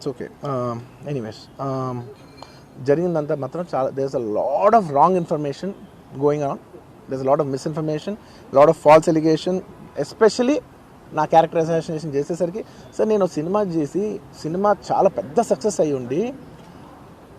It's okay anyways జరిగిందంతా మాత్రం చాలా there's a lot of wrong information going on there's lot of misinformation lot of false allegation especially నా character చేసేసరికి. Sir నేను cinema చేసి cinema చాలా పెద్ద సక్సెస్ అయ్యి ఉండి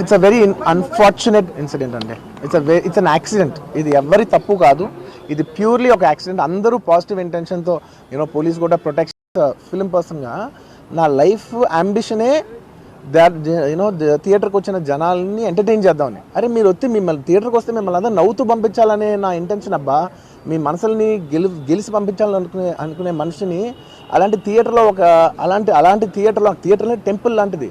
it's a very unfortunate incident అండి. It's a it's an accident ఇది ఎవరి తప్పు కాదు. ఇది ప్యూర్లీ ఒక యాక్సిడెంట్ అందరూ పాజిటివ్ ఇంటెన్షన్తో యూనో పోలీస్ కూడా ప్రొటెక్షన్ ఫిలిం పర్సన్గా నా లైఫ్ అంబిషనే దాట్ యూనో థియేటర్కి వచ్చిన జనాల్ని ఎంటర్టైన్ చేద్దామని అరే మీరు వచ్చి మిమ్మల్ని థియేటర్కి వస్తే మిమ్మల్ని అందరూ నవ్వుతూ పంపించాలనే నా ఇంటెన్షన్ అబ్బా. మీ మనసుల్ని గెలి గెలిచి పంపించాలని అనుకునే అనుకునే మనిషిని అలాంటి థియేటర్లో ఒక అలాంటి అలాంటి థియేటర్లో థియేటర్లో టెంపుల్ లాంటిది.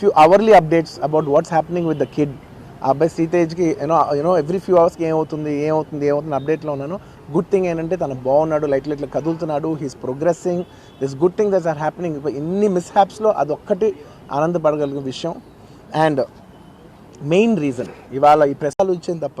few hourly updates about what's happening with the kid uh అబ్బాయి సీతేజ్కి you know you know every few అవర్స్కి ఏమవుతుంది ఏమవుతుంది ఏమవుతుంది అప్డేట్లో ఉన్నాను. గుడ్ థింగ్ ఏంటంటే తను బాగున్నాడు లైట్లు కదులుతున్నాడు he's progressing this good thing these are happening ఇన్ని మిస్ హ్యాప్స్లో అదొక్కటి ఆనందపడగలిగిన విషయం. అండ్ మెయిన్ రీజన్ ఇవాళ ఈ ప్రసాలు ఇచ్చింది తప్ప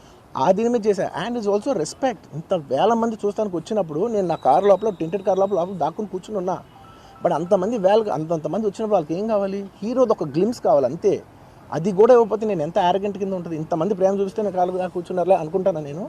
ఆ దీని మీద చేశా. అండ్ ఇస్ ఆల్సో రెస్పెక్ట్ ఇంత వేల మంది చూస్తానికి వచ్చినప్పుడు నేను నా కార్ లోపల టింటెడ్ కార్ లోపల లోపల దాక్కుని కూర్చుని ఉన్నా. బట్ అంతమంది వేల అంతంతమంది వచ్చినప్పుడు వాళ్ళకి ఏం కావాలి? హీరోది ఒక గ్లిమ్స్ కావాలి అంతే. అది కూడా ఇవ్వకపోతే నేను ఎంత యారగెంట్ కింద ఉంటుంది? ఇంతమంది ప్రేమ చూపిస్తే నేను కాలు కూర్చున్నారులే అనుకుంటాను నేను?